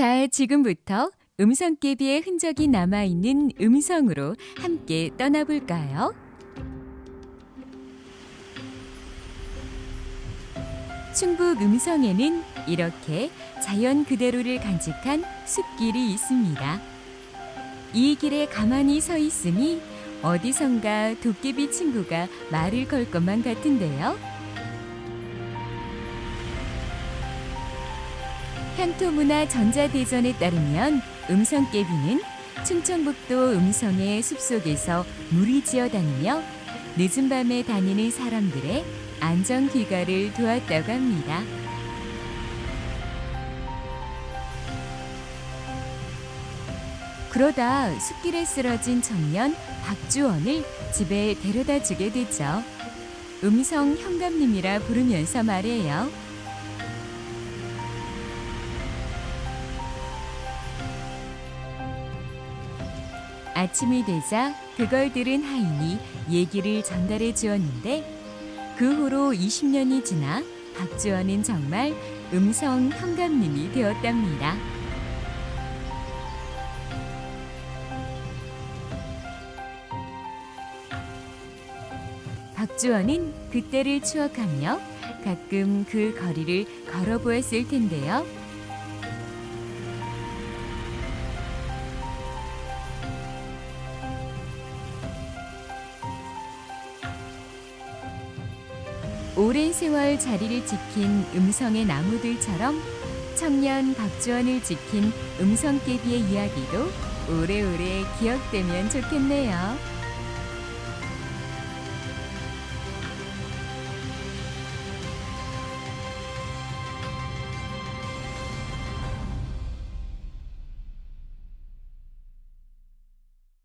자, 지금부터 음성깨비의 흔적이 남아있는 음성으로 함께 떠나볼까요? 충북 음성에는 이렇게 자연 그대로를 간직한 숲길이 있습니다. 이 길에 가만히 서 있으니 어디선가 도깨비 친구가 말을 걸 것만 같은데요. 향토문화 전자대전에 따르면 음성깨비는 충청북도 음성의 숲속에서 무리 지어 다니며 늦은 밤에 다니는 사람들의 안전 귀가를 도왔다고 합니다. 그러다 숲길에 쓰러진 청년 박주원을 집에 데려다 주게 되죠. 음성 현감님이라 부르면서 말해요. 아침이 되자 그걸 들은 하인이 얘기를 전달해 주었는데 그 후로 20년이 지나 박주원은 정말 음성 현감님이 되었답니다. 박주원은 그때를 추억하며 가끔 그 거리를 걸어보았을 텐데요. 오랜 세월 자리를 지킨 음성의 나무들처럼 청년 박주원을 지킨 음성깨비의 이야기도 오래오래 기억되면 좋겠네요.